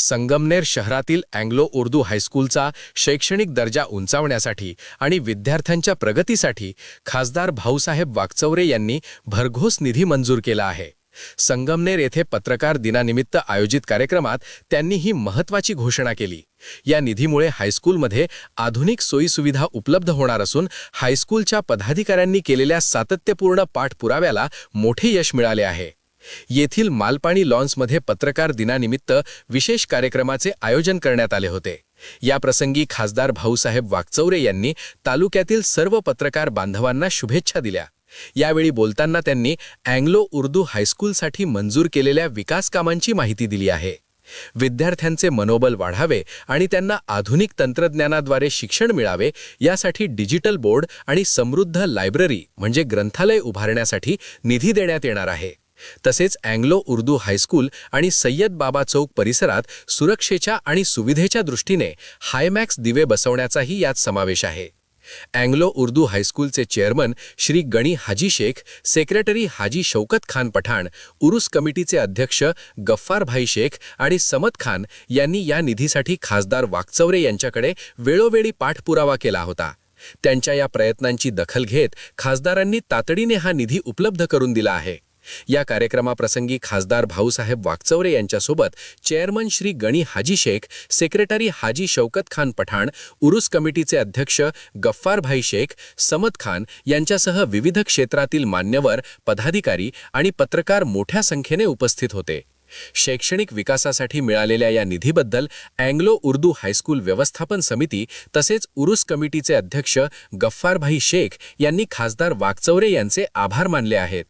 संगमनेर शहरातील अँग्लो उर्दू हायस्कूलचा शैक्षणिक दर्जा उंचावण्यासाठी आणि विद्यार्थ्यांच्या प्रगतीसाठी खासदार भाऊसाहेब वागचौरे यांनी भरघोस निधी मंजूर केला आहे. संगमनेर येथे पत्रकार दिनानिमित्त आयोजित कार्यक्रमात त्यांनी ही महत्त्वाची घोषणा केली. या निधीमुळे हायस्कूलमध्ये आधुनिक सोयीसुविधा उपलब्ध होणार असून हायस्कूलच्या पदाधिकाऱ्यांनी केलेल्या सातत्यपूर्ण पाठपुराव्याला मोठे यश मिळाले आहे. येथील मालपाणी लॉन्समध्ये पत्रकार दिनानिमित्त विशेष कार्यक्रमाचे आयोजन करण्यात आले होते. या प्रसंगी खासदार भाऊसाहेब वागचौरे यांनी तालुक्यातील सर्व पत्रकार बांधवांना शुभेच्छा दिल्या. यावेळी बोलताना त्यांनी अँग्लो उर्दू हायस्कूलसाठी मंजूर केलेल्या विकास कामांची माहिती दिली आहे. विद्यार्थ्यांचे मनोबल वाढावे आणि त्यांना आधुनिक तंत्रज्ञानाद्वारे शिक्षण मिळावे यासाठी डिजिटल बोर्ड आणि समृद्ध लायब्ररी म्हणजे ग्रंथालय उभारण्यासाठी निधी देण्यात येणार आहे. तसेच अँग्लो उर्दू हायस्कूल आणि सय्यद बाबा चौक परिसरात सुरक्षेच्या आणि सुविधेच्या दृष्टीने हायमॅक्स दिवे बसवण्याचाही यात समावेश आहे. अँग्लो उर्दू हायस्कूलचे चेअरमन श्री गणी हाजी शेख सेक्रेटरी हाजी शौकत खान पठाण उरुस कमिटीचे अध्यक्ष गफ्फारभाई शेख आणि समत खान यांनी या निधीसाठी खासदार वाकचौरे यांच्याकडे वेळोवेळी पाठपुरावा केला होता. त्यांच्या या प्रयत्नांची दखल घेत खासदारांनी तातडीने हा निधी उपलब्ध करून दिला आहे. या कार्यक्रमाप्रसंगी खासदार भाऊसाहेब वाकचौरे यांच्यासोबत चेअरमन श्री गणी हाजी शेख सेक्रेटरी हाजी शौकत खान पठाण उरुस कमिटीचे अध्यक्ष गफ्फारभाई शेख समद खान यांच्यासह विविध क्षेत्रातील मान्यवर पदाधिकारी आणि पत्रकार मोठ्या संख्येने उपस्थित होते. शैक्षणिक विकासासाठी मिळालेल्या या निधीबद्दल अँग्लो उर्दू हायस्कूल व्यवस्थापन समिती तसेच उरुस कमिटीचे अध्यक्ष गफ्फारभाई शेख यांनी खासदार वाकचौरे यांचे आभार मानले आहेत.